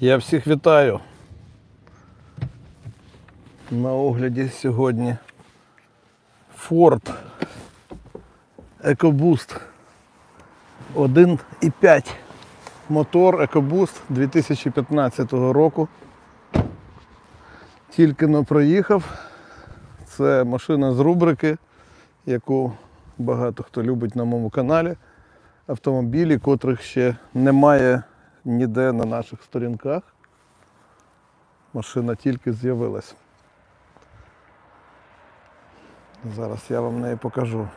Я всіх вітаю. На огляді сьогодні Ford EcoBoost 1,5 мотор EcoBoost 2015 року. Тільки но проїхав. Це машина з рубрики, яку багато хто любить на моєму каналі. Автомобілі, котрих ще немає ніде на наших сторінках. Машина тільки з'явилась. Зараз я вам неї покажу.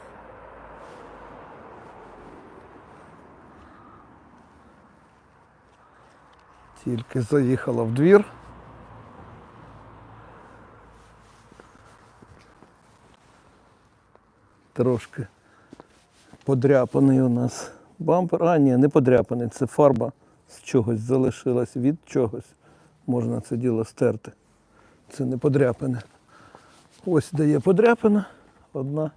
Тільки заїхала в двір. Трошки подряпаний у нас бампер. А, ні, не подряпаний, це фарба з чогось залишилась від чогось. Можна це діло стерти. Це не подряпане. Ось де є подряпина. Одна.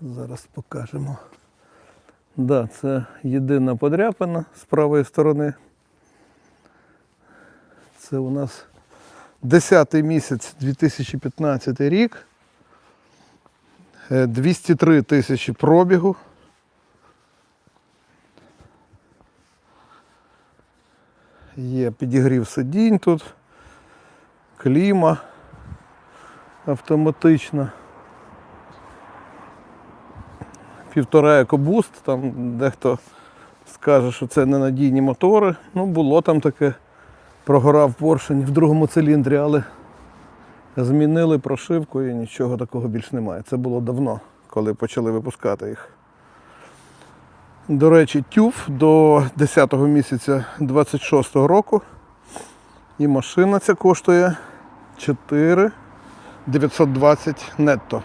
Зараз покажемо. Да, це єдина подряпина з правої сторони. Це у нас 10 місяць 2015 рік. Е, 203 тисячі пробігу. Є підігрів сидінь тут, кліма автоматична. Півтора екобуст, там дехто скаже, що це ненадійні мотори. Ну, було там таке, прогорав поршень в другому циліндрі, але змінили прошивку і нічого такого більш немає. Це було давно, коли почали випускати їх. До речі, тюф до 10 місяця 26 року. І машина ця коштує 4 920 нетто.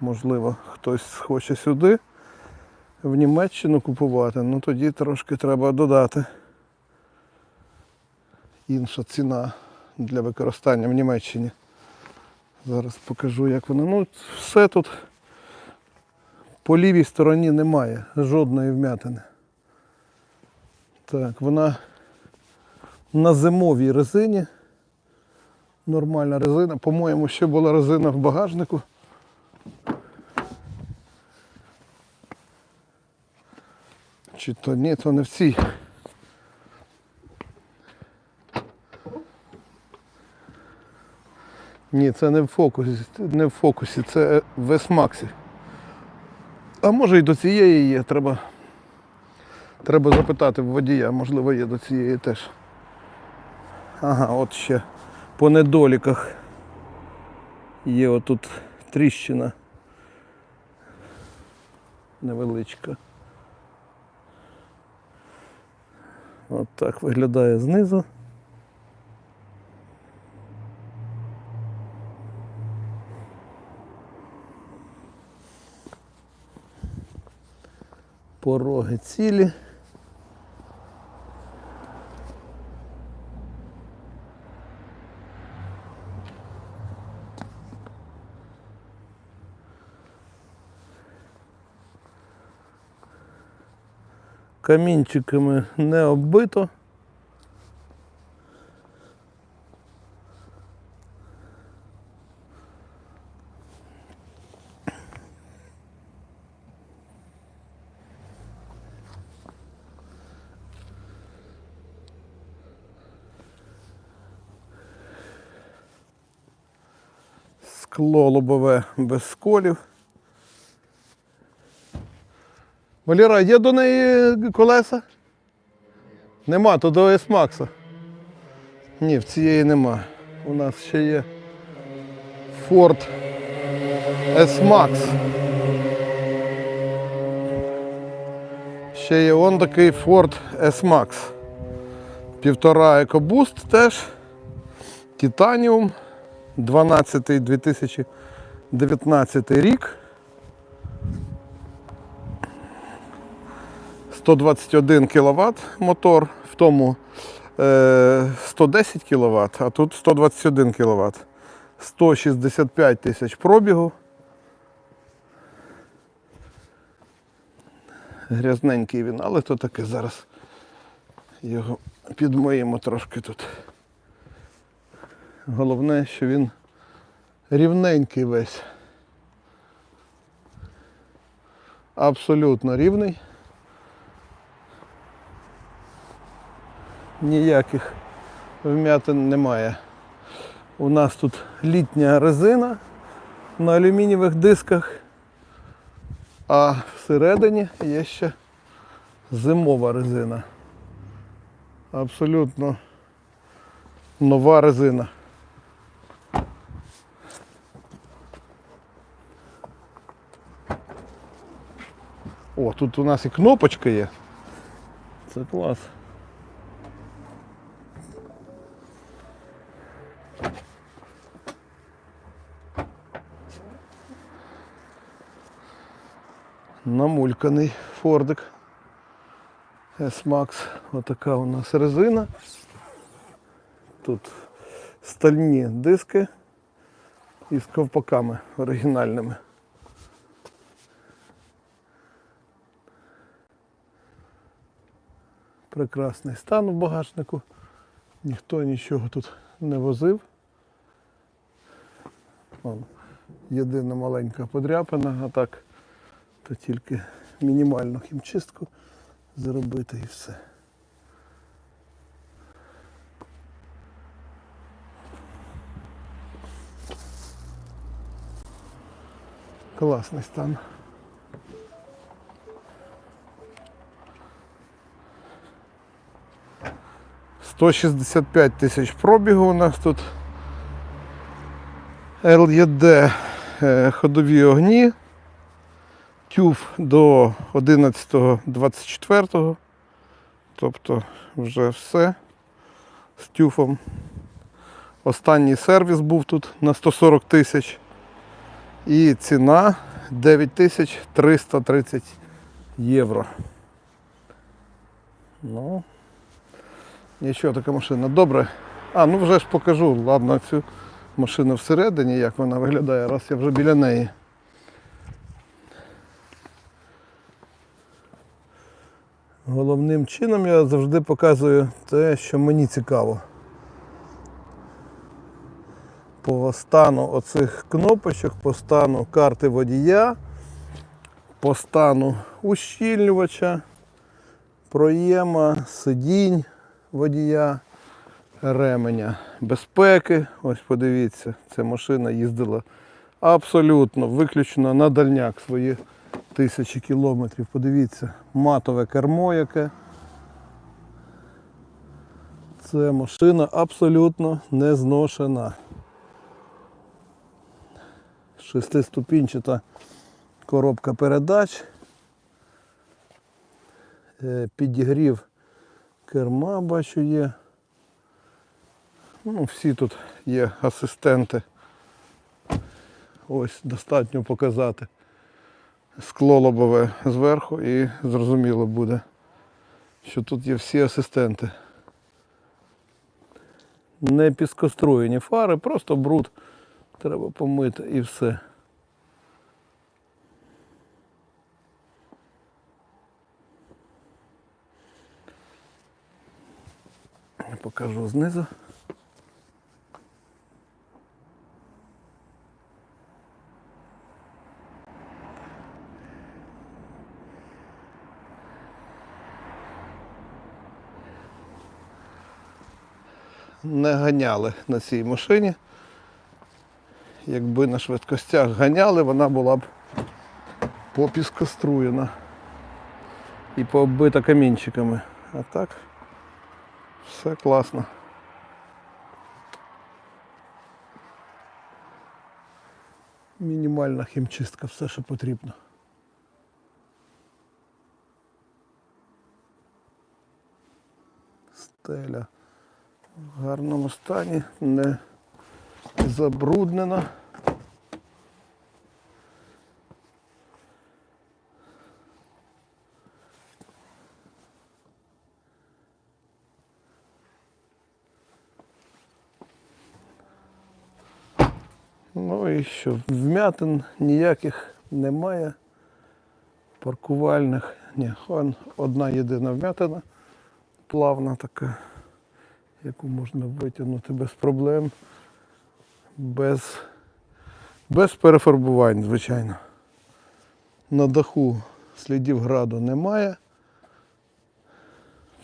Можливо, хтось хоче сюди, в Німеччину купувати, ну тоді трошки треба додати. Інша ціна для використання в Німеччині. Зараз покажу, як воно. Ну, все тут по лівій стороні немає жодної вмятини. Так, вона на зимовій резині. Нормальна резина. По-моєму, ще була резина в багажнику. Чи то ні, то не в цій. Ні, це не в фокусі, не в фокусі, це в S-Max. А може і до цієї є, треба, треба запитати в водія, можливо є до цієї теж. Ага, от ще по недоліках є отут тріщина невеличка. От так виглядає знизу. Пороги цілі. Камінчиками не оббито. Скло лобове без сколів. Валера, є до неї колеса? Нема, то до S-Max. Ні, в цієї нема. У нас ще є Ford S-Max. Ще є он такий Ford S-Max. Півтора EcoBoost теж. Титаніум. 12 2019 рік. 121 кВт мотор, в тому е, 110 кВт, а тут 121 кВт. 165 тисяч пробігу. Грязненький він, але то таке зараз його підмиємо трошки тут. Головне, що він рівненький весь. Абсолютно рівний. Ніяких вмятин немає. У нас тут літня резина на алюмінієвих дисках, а всередині є ще зимова резина. Абсолютно нова резина. О, тут у нас і кнопочка є. Це клас. Намульканий фордик. S-Max. Отака у нас резина. Тут стальні диски із ковпаками оригінальними. Прекрасний стан в багажнику. Ніхто нічого тут не возив. Вон, єдина маленька подряпина, а так то тільки мінімальну хімчистку зробити і все. Класний стан. Сто шістдесят п'ять тисяч пробігу у нас тут. ЛЄД е, ходові огні. Тюф до 11.24. Тобто вже все з тюфом. Останній сервіс був тут на 140 тисяч. І ціна 9330 євро. Ну, нічого така машина. Добре. А, ну вже ж покажу, ладно, цю машину всередині, як вона виглядає, раз я вже біля неї. Головним чином я завжди показую те, що мені цікаво. По стану оцих кнопочок, по стану карти водія, по стану ущільнювача, проєма, сидінь водія, ременя безпеки. Ось подивіться, ця машина їздила абсолютно виключно на дальняк свої тисячі кілометрів. Подивіться, матове кермо яке. Це машина абсолютно не зношена. Шестиступінчата коробка передач. Е, Підігрів керма, бачу, є. Ну, всі тут є асистенти. Ось достатньо показати скло лобове зверху і зрозуміло буде, що тут є всі асистенти. Не піскоструєні фари, просто бруд треба помити і все. Покажу знизу. не ганяли на цій машині. Якби на швидкостях ганяли, вона була б попіскоструєна і пооббита камінчиками. А так все класно. Мінімальна хімчистка, все, що потрібно. Стеля в гарному стані, не забруднена. І що, вмятин ніяких немає. Паркувальних Ні, одна єдина вмятина, плавна така, яку можна витягнути без проблем, без, без перефарбувань, звичайно. На даху слідів граду немає.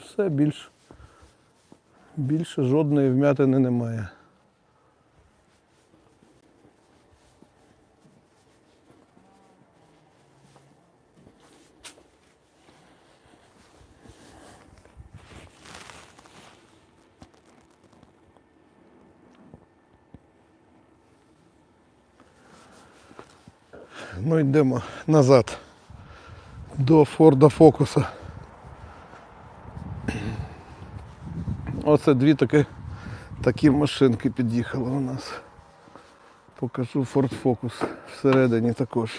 Все більш, більше жодної вмятини немає. Ну йдемо назад до Форда Фокуса. Оце дві такі, такі машинки під'їхали у нас. Покажу Ford Focus всередині також.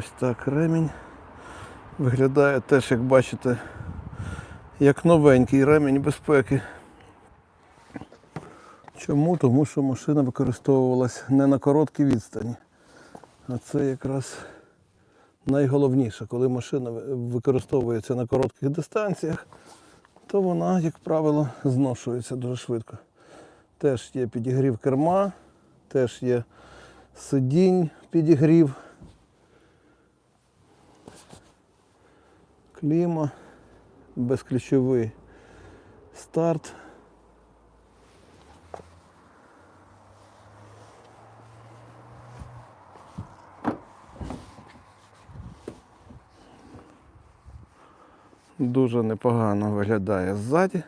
Ось так ремінь. Виглядає теж, як бачите, як новенький ремінь безпеки. Чому? Тому що машина використовувалась не на короткій відстані. А це якраз найголовніше, коли машина використовується на коротких дистанціях, то вона, як правило, зношується дуже швидко. Теж є підігрів керма, теж є сидінь підігрів. Кліма, безключовий старт. Дуже непогано виглядає ззаді.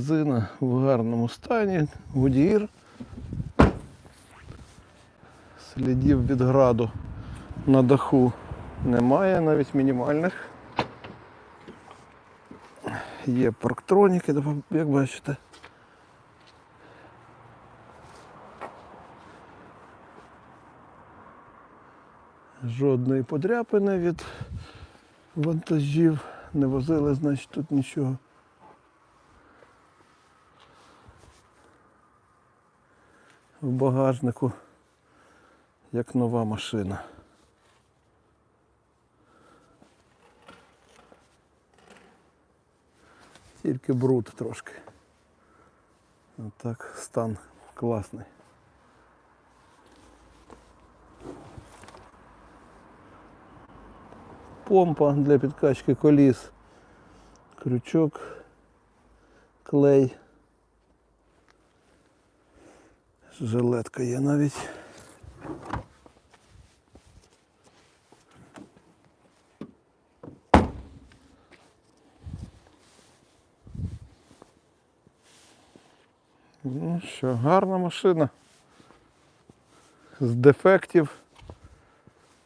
Резина в гарному стані, Goodyear. Слідів від граду на даху немає, навіть мінімальних. Є парктроніки, як бачите. Жодної подряпини від вантажів. Не возили, значить тут нічого. В багажнику, як нова машина. Тільки бруд трошки. Отак стан класний. Помпа для підкачки коліс, крючок, клей. Жилетка є навіть. Ну що, гарна машина. З дефектів.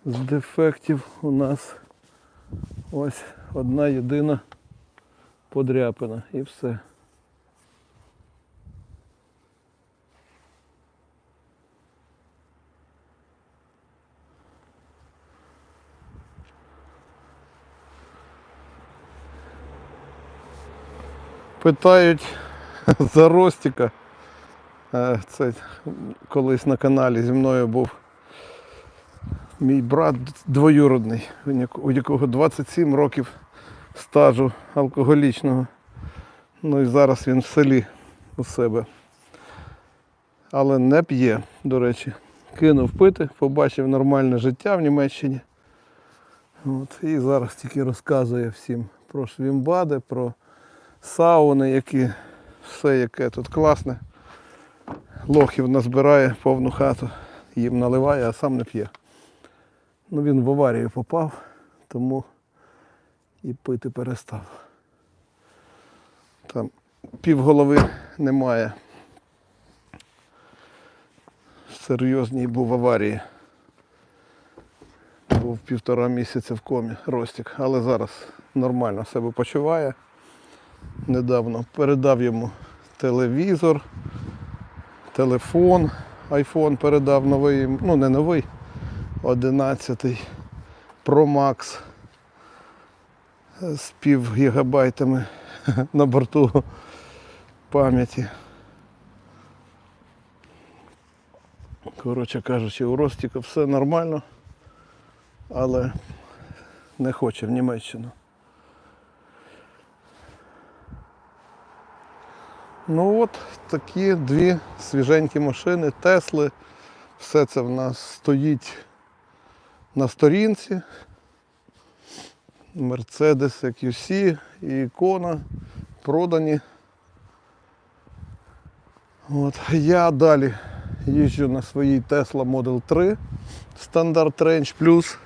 З дефектів у нас ось одна єдина подряпина і все. Питають за Ростіка. Е, Це колись на каналі зі мною був мій брат двоюродний, у якого 27 років стажу алкоголічного. Ну і зараз він в селі у себе. Але не п'є, до речі. Кинув пити, побачив нормальне життя в Німеччині. От, і зараз тільки розказує всім про швімбади, про сауни, які все яке тут класне. лохів назбирає повну хату, їм наливає, а сам не п'є. Ну він в аварію попав, тому і пити перестав. Там півголови немає. Серйозній був в аварії. Був півтора місяця в комі Ростик, але зараз нормально себе почуває. Недавно передав йому телевізор, телефон, айфон передав новий, ну не новий, 11 Pro Max з пів гігабайтами на борту пам'яті. Коротше кажучи, у Ростіка все нормально, але не хоче в Німеччину. Ну от такі дві свіженькі машини, Тесли. Все це в нас стоїть на сторінці. Mercedes EQC і ікона продані. От. Я далі їжджу на своїй Tesla Model 3 Standard Range Plus.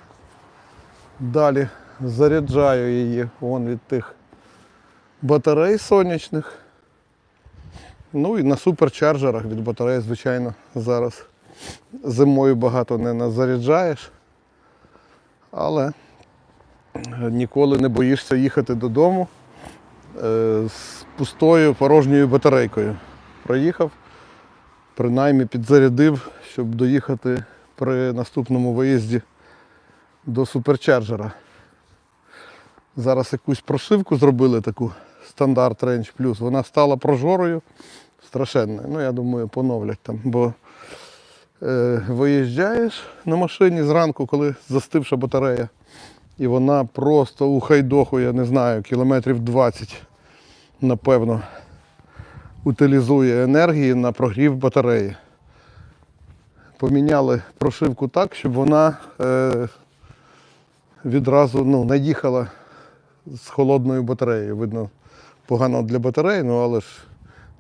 Далі заряджаю її вон від тих батарей сонячних. Ну і на суперчарджерах від батареї, звичайно, зараз зимою багато не назаряджаєш, але ніколи не боїшся їхати додому е, з пустою порожньою батарейкою. Проїхав, принаймні підзарядив, щоб доїхати при наступному виїзді до суперчарджера. Зараз якусь прошивку зробили таку стандарт Range Plus. Вона стала прожорою страшенною. Ну, я думаю, поновлять там, бо е, виїжджаєш на машині зранку, коли застивша батарея, і вона просто ухайдохує, не знаю, кілометрів 20, напевно, утилізує енергії на прогрів батареї. Поміняли прошивку так, щоб вона е, відразу ну, не їхала з холодною батареєю. Видно, погано для батареї, ну але ж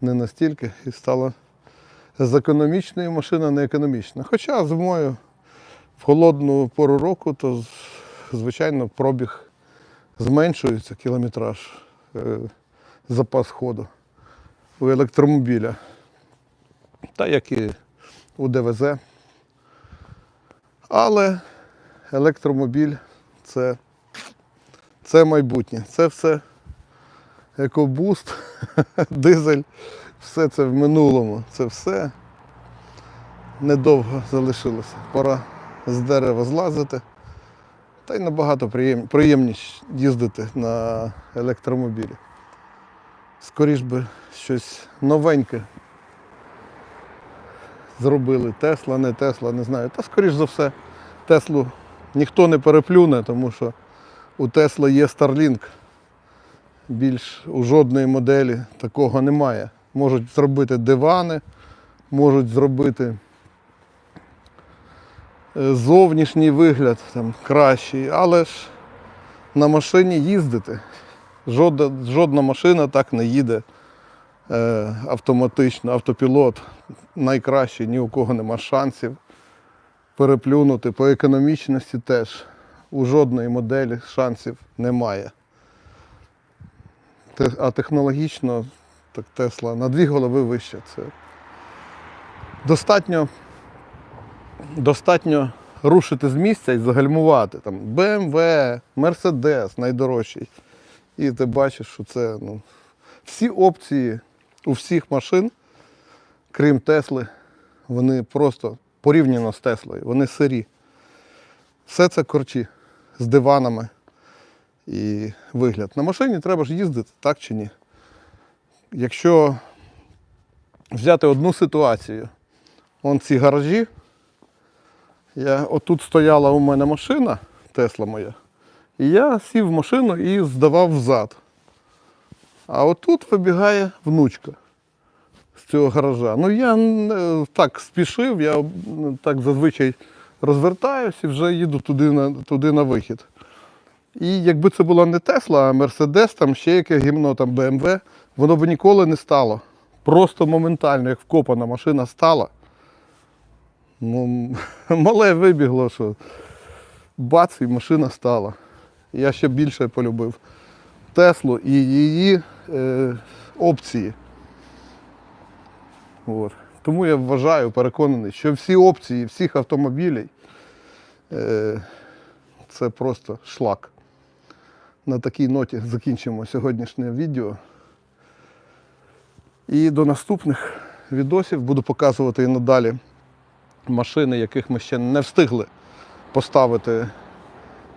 не настільки. І стала з економічної машина не економічна. Хоча зимою в холодну пору року, то звичайно пробіг зменшується кілометраж, е, запас ходу у електромобіля. Та як і у ДВЗ. Але електромобіль це, це майбутнє. Це все екобуст, дизель, все це в минулому. Це все недовго залишилося. Пора з дерева злазити. Та й набагато приєм... приємніше їздити на електромобілі. Скоріш би щось новеньке зробили. Тесла, не Тесла, не знаю. Та скоріш за все, Теслу ніхто не переплюне, тому що у Тесла є Starlink. Більш у жодної моделі такого немає. Можуть зробити дивани, можуть зробити е, зовнішній вигляд там, кращий, але ж на машині їздити. Жодна, жодна машина так не їде е, автоматично, автопілот найкращий, ні у кого нема шансів переплюнути. По економічності теж у жодної моделі шансів немає. А технологічно так Тесла на дві голови вище. Це достатньо, достатньо рушити з місця і загальмувати. Там BMW, Mercedes найдорожчий. І ти бачиш, що це ну, всі опції у всіх машин, крім Тесли, вони просто порівняно з Теслою, вони сирі. Все це корчі з диванами і вигляд. На машині треба ж їздити, так чи ні? Якщо взяти одну ситуацію, он ці гаражі, я, отут стояла у мене машина, Тесла моя, і я сів в машину і здавав взад. А отут вибігає внучка з цього гаража. Ну я так спішив, я так зазвичай розвертаюся і вже їду туди на, туди на вихід. І якби це була не Тесла, а Мерседес, там ще яке гімно, там БМВ, воно б ніколи не стало Просто моментально, як вкопана машина стала. Ну, мале вибігло, що бац, і машина стала. Я ще більше полюбив Теслу і її е, опції. От. Тому я вважаю, переконаний, що всі опції всіх автомобілів е, це просто шлак. На такій ноті закінчимо сьогоднішнє відео. І до наступних відосів буду показувати і надалі машини, яких ми ще не встигли поставити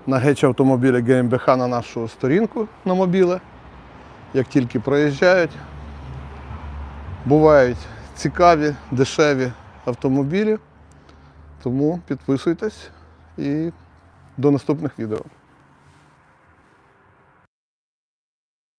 на геч автомобілі GmbH на нашу сторінку на мобіле. Як тільки проїжджають, бувають цікаві, дешеві автомобілі. Тому підписуйтесь і до наступних відео.